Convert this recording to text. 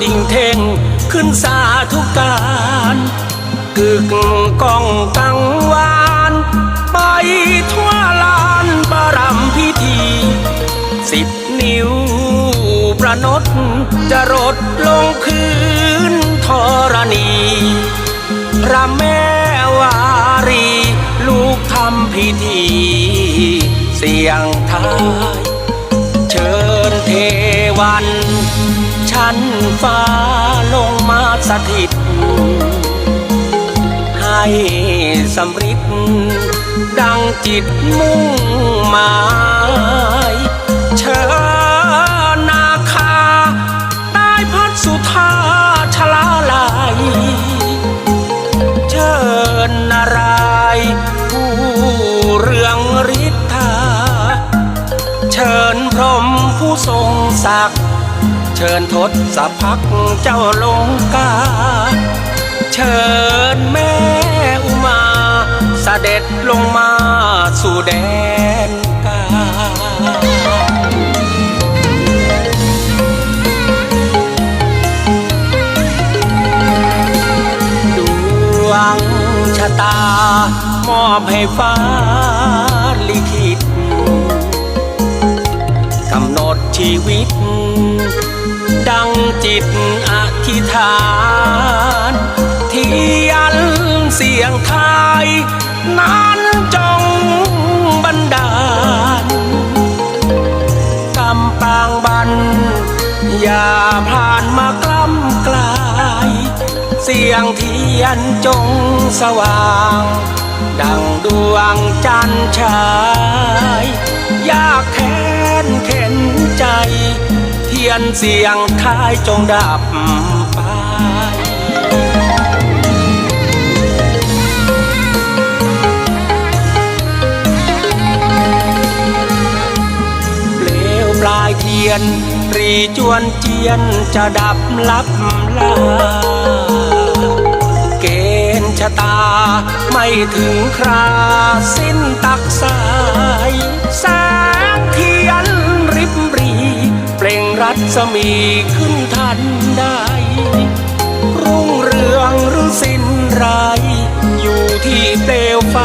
ดิ่งเทงขึ้นสาธุการกึกก้องกังวาน ไปทั่วลานบารมพิธี สิบนิ้วประนดจะรดลงพื้นธรณีพระแม่วารี ลูกทำพิธี เสียงทาย ชิญเทวัน ชั้นฟ้าลงมาสถิต ให้สำริดดังจิตมุ่งหมายเชิญ ทรงศักดิ์เชิญทศพักเจ้าลงกา เชิญแม่อุมาเสด็จลงมาสู่แดนกาดวงชะตามอบให้ฟ้าลิขิ ชีวิต ดังจิตอธิษฐาน ทียนเสียงไทย นั้นจงบันดาลกำปางบัน อย่าผ่านมากล้ำกลาย เสียงเทียนจงสว่าง ดังดวงจันทร์ฉาย ยาก ยนเสียงท้ายจงดับไปเปลวปลายเทียนปรีจวนเจียนจะดับลับลาเกณฑ์ชะตาไม่ถึงคราสิ้นตักสา สมีขึ้นทันใดรุ่งเรืองหรือสิ้นไรอยู่ที่เปลวไฟ